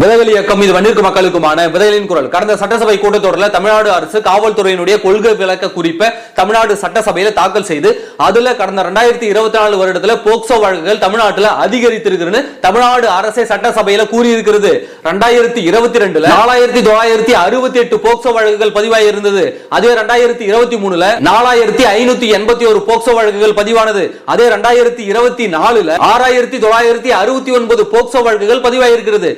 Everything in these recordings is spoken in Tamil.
விதவெளி இயக்கம் இது வன்னிற்கு மக்களுக்குமான விதைகளின் குரல். கடந்த சட்டசபை கூட்டத்தொடரில் தமிழ்நாடு அரசு காவல்துறையினுடைய கொள்கை விளக்க குறிப்பை தமிழ்நாடு சட்டசபையில தாக்கல் செய்து அதுல கடந்த ரெண்டாயிரத்தி இருபத்தி நாலு வருடத்துல போக்சோ வழக்குகள் தமிழ்நாட்டுல அதிகரித்திருக்குன்னு தமிழ்நாடு அரசே சட்டசபையில கூறியிருக்கிறது. ரெண்டாயிரத்தி இருபத்தி ரெண்டுல நாலாயிரத்தி தொள்ளாயிரத்தி அறுபத்தி எட்டு போக்சோ வழக்குகள் பதிவாகி இருந்தது. அதே ரெண்டாயிரத்தி இருபத்தி மூணுல நாலாயிரத்தி ஐநூத்தி எண்பத்தி ஒரு போக்சோ வழக்குகள் பதிவானது. அதே ரெண்டாயிரத்தி இருபத்தி நாலுல ஆறாயிரத்தி தொள்ளாயிரத்தி அறுபத்தி ஒன்பது போக்சோ வழக்குகள் பதிவாயிருக்கிறது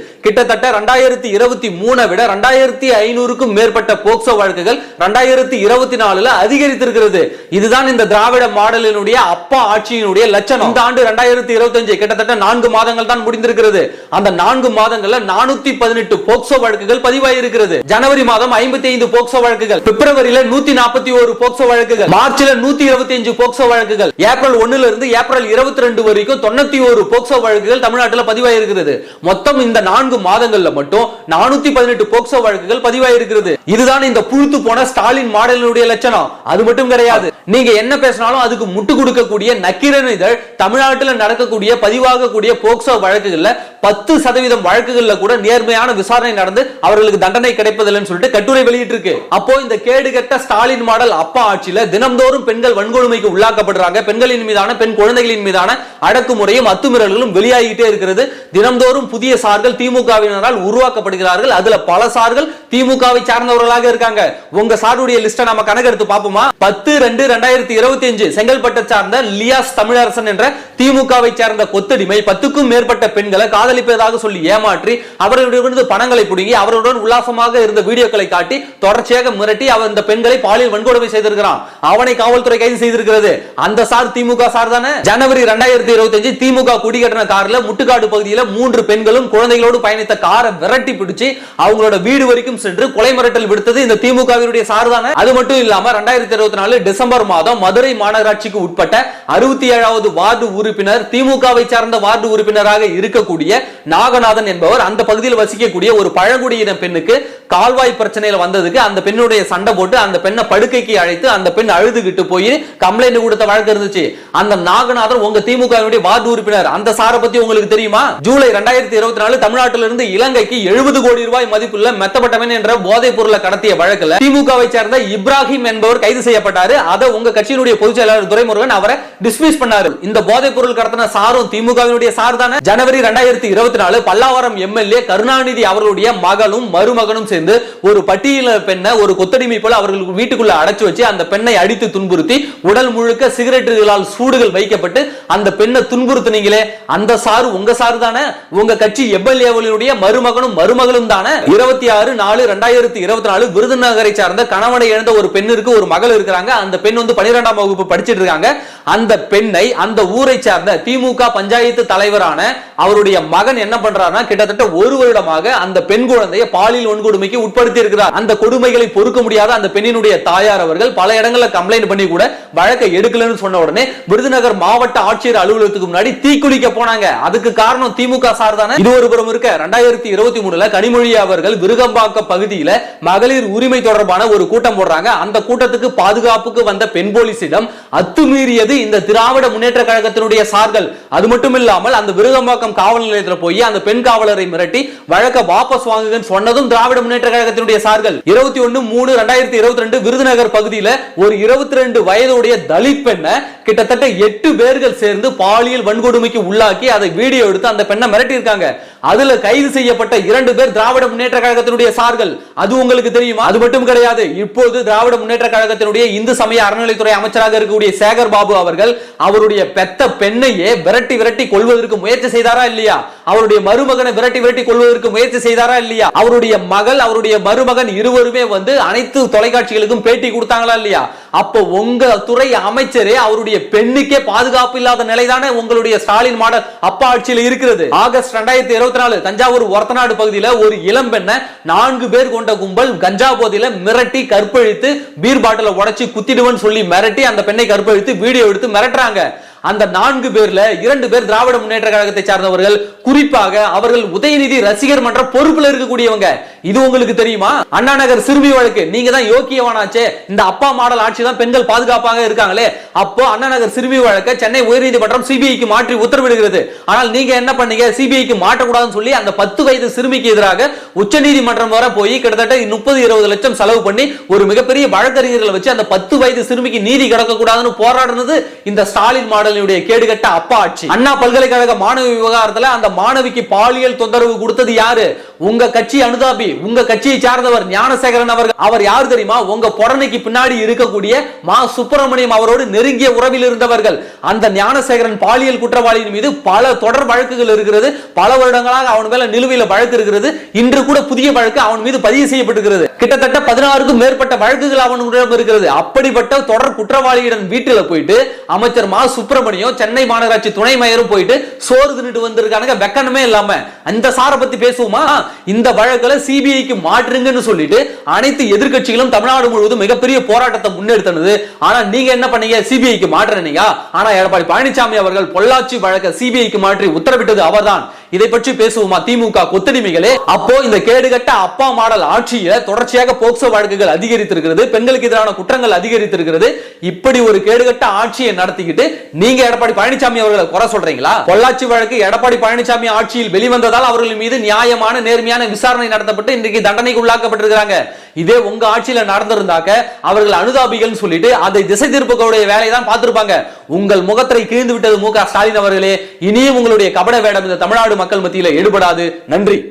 கிட்டத்தட்ட ரெண்டாயிரத்தி இருபத்தி மூணை விட ரெண்டாயிரத்தி ஐநூறுக்கும் மேற்பட்ட போக்சோ வழக்குகள் ரெண்டாயிரத்தி இருபத்தி நாலுல அதிகரித்திருக்கிறது. இதுதான் இந்த திராவிட மாடலினுடைய அப்பா ஆட்சியினுடைய லட்சணம். இந்த ஆண்டு ரெண்டாயிரத்தி இருபத்தி அஞ்சு கிட்டத்தட்ட நான்கு மாதங்கள் தான் முடிந்திருக்கிறது. அந்த நான்கு மாதங்கள்ல நானூத்தி பதினெட்டு போக்சோ வழக்குகள் பதிவாயிருக்கிறது. ஜனவரி மாதம் ஐம்பத்தி ஐந்து போக்சோ வழக்குகள். பிப்ரவரியில நூத்தி நாற்பத்தி ஒரு போக்சோ வழக்குகள். மார்ச்ல நூத்தி இருபத்தி அஞ்சு போக்சோ வழக்குகள். ஏப்ரல் ஒன்னுல இருந்து ஏப்ரல் இருபத்தி ரெண்டு வரைக்கும் தொண்ணூத்தி ஒரு போக்சோ வழக்குகள் தமிழ்நாட்டில் பதிவாயிருக்கிறது. மொத்தம் இந்த நான்கு மாதம் மாதங்கள்ல மட்டும் நானூத்தி பதினெட்டு போக்சோ வழக்குகள் பதிவாயிருக்கிறது. இதுதான் இந்த புழுத்து போன ஸ்டாலின் மாடலினுடைய லட்சணம். அது மட்டும் கிடையாது. நீங்க என்ன பேசினாலும் அதுக்கு முட்டு கொடுக்கக்கூடிய நக்கீரன் இதழ் தமிழ்நாட்டில் நடக்கக்கூடிய பதிவாகக்கூடிய போக்சோ வழக்குகள்ல பத்து சதவீதம் வழக்குகள்ல கூட நேர்மையான விசாரணை நடந்து அவர்களுக்கு தண்டனை கிடைப்பதில்லைன்னு சொல்லிட்டு கட்டுரை வெளியிட்டிருக்கு. அப்போ இந்த கேடு கெட்ட ஸ்டாலின் மாடல் அப்பா ஆட்சியில தினம்தோறும் பெண்கள் வன்கொடுமைக்கு உள்ளாக்கப்படுறாங்க. பெண்களின் மீதான பெண் குழந்தைகளின் மீதான அடக்குமுறையும் அத்துமீறல்களும் வெளியாகிட்டே இருக்கிறது தினம்தோறும் புதிய சார்கள் திமுகவினரால் உருவாக்கப்படுகிறார்கள். அதுல பல சார்கள் திமுகவை சார்ந்தவர்களாக இருக்காங்க. உங்க சாருடைய லிஸ்ட நம்ம கணக்கெடுத்து பார்ப்போமா? பத்து ரெண்டு ரெண்டாயிரத்தி இருபத்தி அஞ்சு செங்கல்பட்டை சார்ந்த லியாஸ் தமிழரசன் என்ற திமுகவை சேர்ந்த கொத்தடிமை பத்துக்கும் மேற்பட்ட பெண்களை காதலிப்பதாக சொல்லி ஏமாற்றி அவர்களிடமிருந்து பணங்களை பிடுங்கி அவருடன் உல்லாசமாக இருந்த வீடியோக்களை காட்டி தொடர்ச்சியாக மிரட்டி அவர் இந்த பெண்களை பாலியல் வன்கொடுமை செய்திருக்கிறான். அவனை காவல்துறை கைது செய்திருக்கிறது. அந்த சார் திமுக சார் தானே? ஜனவரி ரெண்டாயிரத்தி இருபத்தி அஞ்சு திமுக குடிகட்டண கார்ல முட்டுக்காடு பகுதியில் மூன்று பெண்களும் குழந்தைகளோடு பயணித்த காரை விரட்டி பிடிச்சு அவங்களோட வீடு வரைக்கும் சென்று கொலை மிரட்டல் விடுத்தது இந்த திமுகவினுடைய சார் தானே? அது மட்டும் இல்லாம ரெண்டாயிரத்தி இருபத்தி நாலு டிசம்பர் மாதம் மதுரை மாநகராட்சிக்கு உட்பட்ட அறுபத்தி ஏழாவது வார்டு உறுப்பினர் திமுகவை சார்ந்த வார்டு உறுப்பினராக இருக்கக்கூடிய நாகநாதன் என்பவர் அந்த பகுதியில் வசிக்கக்கூடிய ஒரு பழங்குடியின பெண்ணுக்கு கால்வாய் பிரச்சனையில வந்ததுக்கு அந்த பெண்ணுடைய சண்டை போட்டு அந்த பெண்ணை படுக்கைக்கு அழைத்து அந்த பெண் அழுதுகிட்டு போய் கம்ப்ளைண்ட் கொடுத்த வழக்கு இருந்துச்சு. அந்த நாகநாதன் உங்க திமுக வார்டு உறுப்பினர். அந்த சாரை பத்தி உங்களுக்கு தெரியுமா? ஜூலை ரெண்டாயிரத்தி இருபத்தி நாலு தமிழ்நாட்டிலிருந்து இலங்கைக்கு எழுபது கோடி ரூபாய் மதிப்புள்ள மெத்தப்பட்டவன் என்ற போதைப் பொருளை கடத்திய வழக்குல திமுகவை சேர்ந்த இப்ராஹிம் என்பவர் கைது செய்யப்பட்டாரு. அதை உங்க கட்சியினுடைய பொதுச் செயலாளர் துரைமுருகன் அவரை டிஸ்மிஸ் பண்ணாரு. இந்த போதைப் பொருள் கடத்தின சாரும் திமுகவினுடைய சார் தானே? ஜனவரி ரெண்டாயிரத்தி ரெண்டாயிரத்தி இருபத்தி நாலு பல்லாவரம் எம்எல்ஏ கருணாநிதி அவர்களுடைய மகளும் மருமகனும் சேர்ந்து ஒரு பட்டியல பெண்ணை ஒரு கொத்தடிமை போல அவர்கள் வீட்டுக்குள்ள அடைச்சு வச்சு அந்த பெண்ணை அடித்து துன்புறுத்தி உடல் முழுக்க சிகரெட்டுகளால் சூடுகள் வைக்கப்பட்டு அந்த பெண்ணை துன்புறுத்தினீங்களே அந்த சாரு உங்க சாரு தானே? உங்க கட்சி எம்எல்ஏவர்களுடைய மருமகனும் மருமகளும் தானே? இருபத்தி ஆறு நாலு ரெண்டாயிரத்தி இருபத்தி நாலு விருதுநகரை சார்ந்த கணவனை இழந்த ஒரு பெண்ணிற்கு ஒரு மகள் இருக்கிறாங்க. அந்த பெண் வந்து பனிரெண்டாம் வகுப்பு படிச்சிட்டு இருக்காங்க. அந்த பெண்ணை அந்த ஊரை சார்ந்த திமுக பஞ்சாயத்து தலைவரான அவருடைய மகன் என்ன பண்றாருன்னா கிட்டத்தட்ட ஒரு வருடமாக அந்த பெண் குழந்தையை பாலியல் வன்கொடுமைக்கு உட்படுத்தி இருக்கிறார். அந்த கொடுமைகளை பொறுக்க முடியாத அந்த பெண்ணினுடைய தாயார் அவர்கள் பல இடங்களில் கம்ப்ளைண்ட் பண்ணி கூட வழக்கை எடுக்கலன்னு சொன்ன உடனே விருதுநகர் மாவட்ட ஆட்சியர் அலுவலகத்துக்கு முன்னாடி தீக்குளிக்க போனாங்க. அதுக்கு காரணம் திமுக சார் தானே? இது ஒரு புறம் இருக்க. ரெண்டாயிரத்தி இருபத்தி மூணுல கனிமொழி அவர்கள் விருகம்பாக்கம் பகுதியில மகளிர் உரிமை தொடர்பான ஒரு கூட்டம் போடுறாங்க. அந்த கூட்டத்துக்கு பாதுகாப்புக்கு வந்த பெண் போலீசிடம் அத்துமீறியது இந்த திராவிட முன்னேற்ற கழகத்தினுடைய சார்கள். அது மட்டும் இல்லாமல் அந்த விருகம்பாக்கம் காவல் நிலையத்தில் நிலையத்தில் போய் அந்த பெண் காவலரை மிரட்டி வழக்க வாபஸ் வாங்குங்கன்னு சொன்னதும் திராவிட முன்னேற்ற கழகத்தினுடைய சார்கள். இருபத்தி ஒன்னு மூணு ரெண்டாயிரத்தி இருபத்தி ரெண்டு விருதுநகர் பகுதியில் ஒரு இருபத்தி ரெண்டு வயதுடைய தலித் பெண்ணை கிட்டத்தட்ட எட்டு பேர்கள் சேர்ந்து பாலியல் வன்கொடுமைக்கு உள்ளாக்கி அதை வீடியோ எடுத்து அந்த பெண்ணை மிரட்டி இருக்காங்க அதுல கைது செய்யப்பட்ட இரண்டு பேர் திராவிட முன்னேற்ற கழகத்தினுடைய சார்கள். அது உங்களுக்கு தெரியுமா? அது மட்டும் கிடையாது. இப்போது திராவிட முன்னேற்ற கழகத்தினுடைய இந்து சமய அறநிலைத்துறை அமைச்சராக இருக்கக்கூடிய சேகர் பாபு அவர்கள் அவருடைய பெத்த பெண்ணையே விரட்டி விரட்டி கொள்வதற்கு முயற்சி செய்தாரா இல்லையா? அவருடைய மருமகனை விரட்டி விரட்டி கொள்வதற்கு முயற்சி செய்தாரா இல்லையா? அவருடைய மகள் அவருடைய மருமகன் இருவருமே வந்து அனைத்து தொலைக்காட்சிகளுக்கும் பேட்டி கொடுத்தாங்களா இல்லையா? அப்போ உங்க துறை அமைச்சரே அவருடைய பெண்ணுக்கே பாதுகாப்பு இல்லாத நிலைதானே உங்களுடைய ஸ்டாலின் மாடல் அப்பா ஆட்சியில் இருக்கிறது. ஆகஸ்ட் ரெண்டாயிரத்தி இருபத்தி நாலு தஞ்சாவூர் ஒரத்தநாடு பகுதியில் ஒரு இளம் பெண்ணை நான்கு பேர் கொண்ட கும்பல் கஞ்சா போதையில மிரட்டி கற்பழித்து பீர் பாட்டில உடச்சு குத்திடுவன்னு சொல்லி மிரட்டி அந்த பெண்ணை கற்பழித்து வீடியோ எடுத்து மிரட்டுறாங்க. அந்த நான்கு பேர்ல இரண்டு பேர் திராவிட முன்னேற்ற கழகத்தை சார்ந்தவர்கள். குறிப்பாக அவர்கள் உதயநிதி ரசிகர் மன்ற பொறுப்புல இருக்கக்கூடியவங்க. இது உங்களுக்கு தெரியுமா? அண்ணா நகர் சிறுமி வழக்கு. நீங்க தான் யோக்கியவானாச்சே. இந்த அப்பா மாடல் ஆட்சி தான் பெண்கள் பாதுகாப்பாக இருக்காங்களே. அப்போ அண்ணா நகர் சிறுமி வழக்க சென்னை உயர்நீதிமன்றம் சிபிஐக்கு மாற்றி உத்தரவிடுகிறது. ஆனால் நீங்க என்ன பண்ணீங்க? சிபிஐக்கு மாற்றக்கூடாதுன்னு சொல்லி அந்த பத்து வயது சிறுமிக்கு எதிராக உச்சநீதிமன்றம் வரை போய் கிட்டத்தட்ட முப்பது இருபது லட்சம் செலவு பண்ணி ஒரு மிகப்பெரிய வழக்கறிஞர்களை வச்சு அந்த பத்து வயது சிறுமிக்கு நீதி கிடக்க கூடாதுன்னு போராடுனது இந்த ஸ்டாலின் மாடலினுடைய கேடுகட்ட அப்பா ஆட்சி அண்ணா பல்கலைக்கழக மாணவி விவகாரத்துல அந்த மாணவிக்கு பாலியல் தொந்தரவு கொடுத்தது யாரு? உங்க கட்சி அனுதாபி உங்க கட்சியை சார்ந்தவர் ஞானசேகரன் அவர்கள். அவர் யார் தெரியுமா? உங்க புடனைக்கு பின்னாடி இருக்கக்கூடிய மா சுப்பிரமணியம் அவரோடு நெருங்கிய உறவில் இருந்தவர்கள். அந்த ஞானசேகரன் பாலியல் குற்றவாளியின் மீது பல தொடர் வழக்குகள் இருக்கிறது. பல வருடங்களாக அவன் மேல நிலுவையில் வழக்கு இருக்கிறது. இன்று கூட புதிய வழக்கு அவன் மீது பதிவு செய்யப்பட்டிருக்கிறது. கிட்டத்தட்ட பதினாறுக்கும் மேற்பட்ட வழக்குகள் அவனுடன் இருக்கிறது. அப்படிப்பட்ட தொடர் குற்றவாளியிடம் வீட்டுல போயிட்டு அமைச்சர் மா சுப்பிரமணியம் சென்னை மாநகராட்சி துணை மேயரும் போயிட்டு சோறு தின்னுட்டு வந்திருக்கானுங்க. வெக்கனமே இல்லாம. அந்த சாரை பத்தி பேசுவோமா? இந்த வழக்குல சிபிஐக்கு மாற்றுங்கன்னு சொல்லிட்டு அனைத்து எதிர்க்கட்சிகளும் தமிழ்நாடு முழுவதும் மிகப்பெரிய போராட்டத்தை முன்னெடுத்தனது. ஆனா நீங்க என்ன பண்ணீங்க? சிபிஐக்கு மாற்றுறீங்க ஆனா எடப்பாடி பழனிசாமி அவர்கள் பொள்ளாச்சி வழக்கை சிபிஐக்கு மாற்றி உத்தரவிட்டது அவர்தான். இதை பற்றி பேசுவோமா? திமுக கொத்தடிமைகளே. அப்போ இந்த கேடுகட்ட அப்பா மாடல் ஆட்சியில தொடர்ச்சியாக போக்சோ வழக்குகள் அதிகரித்திருக்கிறது பெண்களுக்கு எதிரான குற்றங்கள் அதிகரித்திருக்கிறது. இப்படி ஒரு கேடுகட்ட ஆட்சியை நடத்திக்கிட்டு நீங்க எடப்பாடி பழனிசாமி அவர்களை குறை சொல்றீங்களா? பொள்ளாச்சி வழக்கு எடப்பாடி பழனிசாமி ஆட்சியில் வெளிவந்ததால் அவர்கள் மீது நியாயமான நேர்மையான விசாரணை நடத்தப்பட்டு இன்றைக்கு தண்டனைக்கு உள்ளாக்கப்பட்டிருக்கிறாங்க. இதே உங்க ஆட்சியில நடந்திருந்தாக்க அவர்கள் அனுதாபிகள் சொல்லிட்டு அதை திசை திருப்பக்கூடிய வேலையை தான் பார்த்திருப்பாங்க. உங்கள் முகத்தை கிழிந்து விட்டது மு க ஸ்டாலின் அவர்களே. இனியும் உங்களுடைய கபட வேடம் இந்த தமிழ்நாடு மக்கள் மத்தியில ஈடுபடாது. நன்றி.